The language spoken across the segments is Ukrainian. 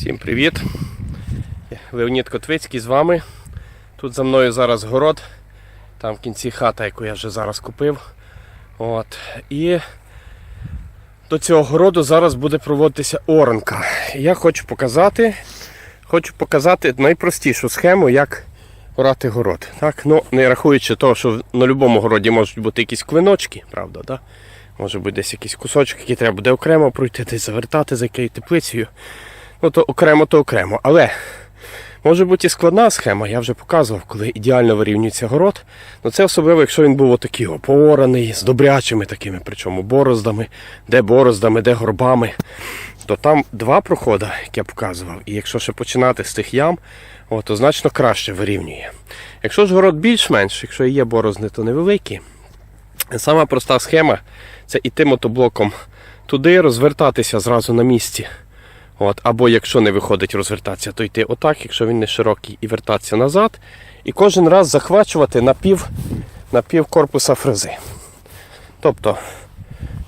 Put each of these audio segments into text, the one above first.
Всім привіт! Леонід Котвицький з вами. Тут за мною зараз город, там в кінці хата, яку я вже зараз купив. От. І до цього городу зараз буде проводитися оранка. Я хочу показати, хочу показати найпростішу схему, як орати город. Так? Ну, не рахуючи того, що на будь-якому городі можуть бути якісь клиночки, правда, да? може бути десь якийсь кусочок, який треба буде окремо пройти, десь завертати за якою теплицею. Ну, то окремо, то окремо. Але може бути і складна схема, я вже показував, коли ідеально вирівнюється город. Ну це особливо, якщо він був отакий о, поораний, з добрячими такими, причому бороздами, де бороздами, де горбами. То там два проходи, як я показував. І якщо ще починати з тих ям, о, то значно краще вирівнює. Якщо ж город більш-менш, якщо є борозни, то невеликі. Сама проста схема це іти мотоблоком туди, розвертатися зразу на місці. От, або якщо не виходить розвертатися, то йти отак, якщо він не широкий, і вертатися назад. І кожен раз захвачувати на пів, на пів корпуса фрези. Тобто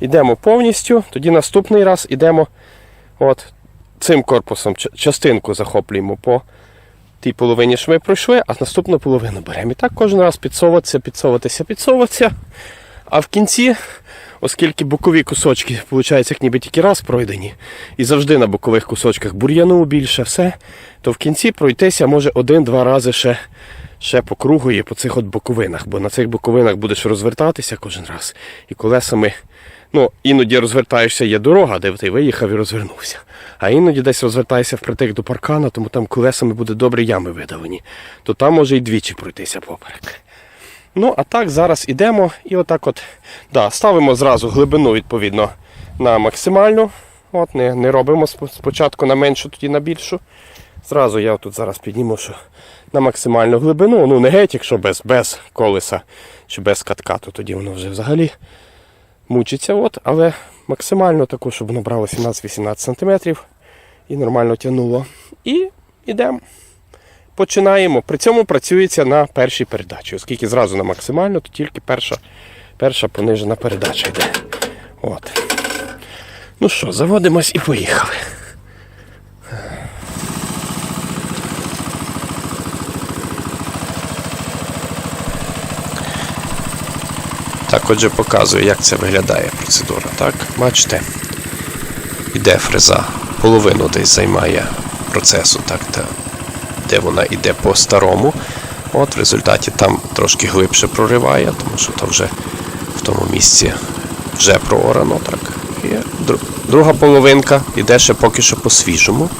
йдемо повністю, тоді наступний раз йдемо от, цим корпусом, частинку захоплюємо по тій половині, що ми пройшли, а наступну половину беремо. І так кожен раз підсовуватися, підсовуватися, підсовуватися. А в кінці, оскільки бокові кусочки, виходить, як ніби тільки раз пройдені, і завжди на бокових кусочках бур'яну більше, все, то в кінці пройтися може один-два рази ще, ще по кругу і по цих от боковинах, бо на цих боковинах будеш розвертатися кожен раз. І колесами, ну, іноді розвертаєшся, є дорога, де ти виїхав і розвернувся. А іноді десь розвертаєшся впритик до паркана, тому там колесами буде добре ями видавані. То там може і двічі пройтися поперек. Ну, а так зараз ідемо і отак от да, ставимо зразу глибину відповідно на максимальну. От, Не не робимо спочатку на меншу, тоді на більшу. Зразу я тут зараз підніму, що на максимальну глибину, ну не геть, якщо без, без колеса чи без катка, то тоді воно вже взагалі мучиться. От, але максимально таку, щоб воно брало 17-18 см і нормально тягнуло. І йдемо. Починаємо. При цьому працюється на першій передачі. Оскільки зразу на максимально, то тільки перша, перша понижена передача йде. От. Ну що, заводимось і поїхали. Так, отже, показую, як це виглядає процедура. Так, бачите, іде фреза, половину десь займає процесу, так, та, де вона йде по-старому. От в результаті там трошки глибше прориває, тому що то вже в тому місці вже проорано. Так. І друга половинка йде ще поки що по-свіжому.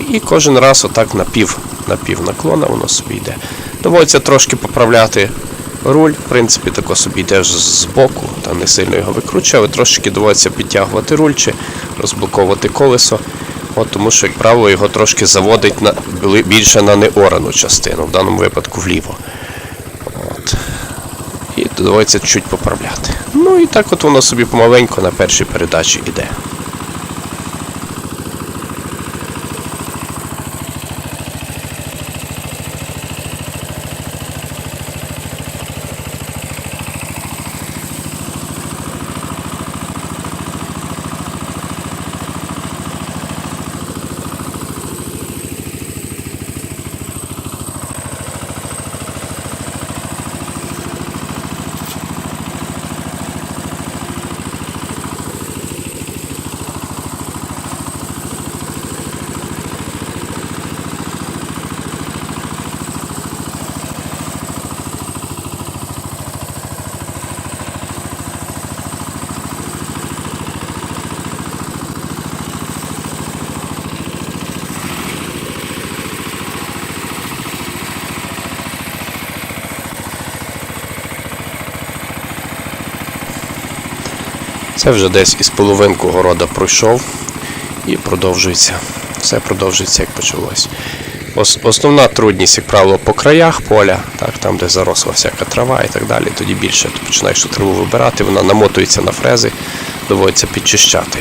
І, і кожен раз отак на пів, на пів наклона воно собі йде. Доводиться трошки поправляти руль, в принципі, тако собі йде з боку, там не сильно його викручує, але трошки доводиться підтягувати руль чи розблоковувати колесо. От, тому що, як правило, його трошки заводить на, більше на неорану частину, в даному випадку вліво. От. І доводиться чуть поправляти. Ну і так от воно собі помаленьку на першій передачі йде. Це вже десь із половинку города пройшов і продовжується. Все продовжується, як почалось. Ос- Основна трудність, як правило, по краях поля, так, там, де заросла всяка трава і так далі, тоді більше ти починаєш траву вибирати, вона намотується на фрези, доводиться підчищати.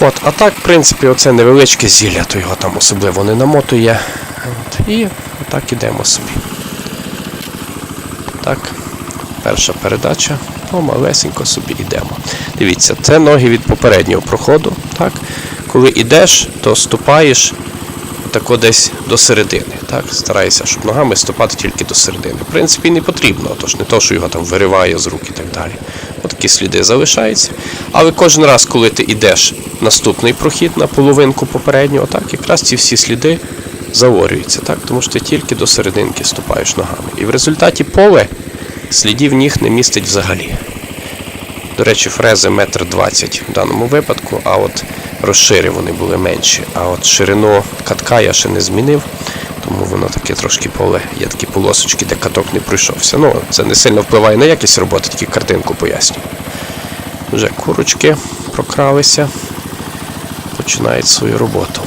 От, а так, в принципі, оце невеличке зілля, то його там особливо не намотує. От, і отак ідемо собі. Так, перша передача, помалесенько собі йдемо. Дивіться, це ноги від попереднього проходу. Так? коли йдеш, то ступаєш тако десь до середини. Так? Старайся, щоб ногами ступати тільки до середини. В принципі, не потрібно, тож не то, що його там вириває з рук і так далі. От такі сліди залишаються. Але кожен раз, коли ти йдеш наступний прохід на половинку попереднього, так, якраз ці всі сліди заорюються, так? тому що ти тільки до серединки ступаєш ногами. І в результаті поле слідів ніг не містить взагалі. До речі, фрези метр двадцять в даному випадку, а от розшири вони були менші. А от ширину катка я ще не змінив, тому воно таке трошки поле, є такі полосочки, де каток не пройшовся. Ну, це не сильно впливає на якість роботи, тільки картинку поясню. Вже курочки прокралися, починають свою роботу.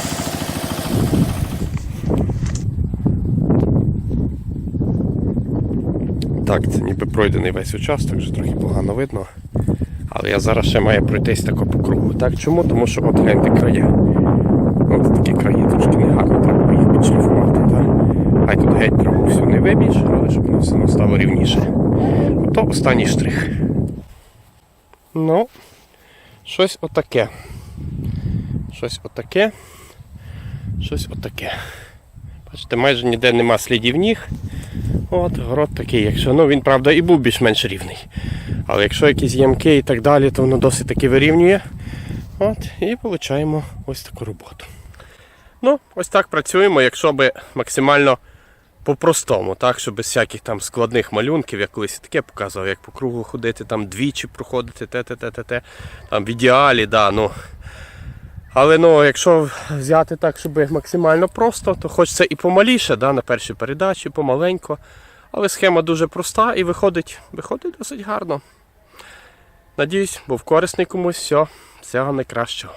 Так, це ніби пройдений весь участок, вже трохи погано видно. Але я зараз ще маю пройтись тако по кругу. Так, чому? Тому що от гляньте края. От такі краї трошки негарно, треба їх підшліфувати. Хай тут геть траву всю не вибіж, але щоб воно все стало рівніше. То останній штрих. Ну, щось отаке. Щось отаке. Щось отаке. Бачите, майже ніде нема слідів ніг. От, город такий, якщо. Ну він, правда, і був більш-менш рівний. Але якщо якісь ямки і так далі, то воно досить таки вирівнює. От, і отримуємо ось таку роботу. Ну, ось так працюємо, якщо би максимально по-простому, так, щоб без всяких там складних малюнків, я колись таке показував, як по кругу ходити, там двічі проходити, те, те, те, те, те. Там в ідеалі, да, ну. Але ну, якщо взяти так, щоб максимально просто, то хочеться і помаліше, да, на першій передачі, помаленько. Але схема дуже проста і виходить, виходить досить гарно. Надіюсь, був корисний комусь. Все, всього найкращого.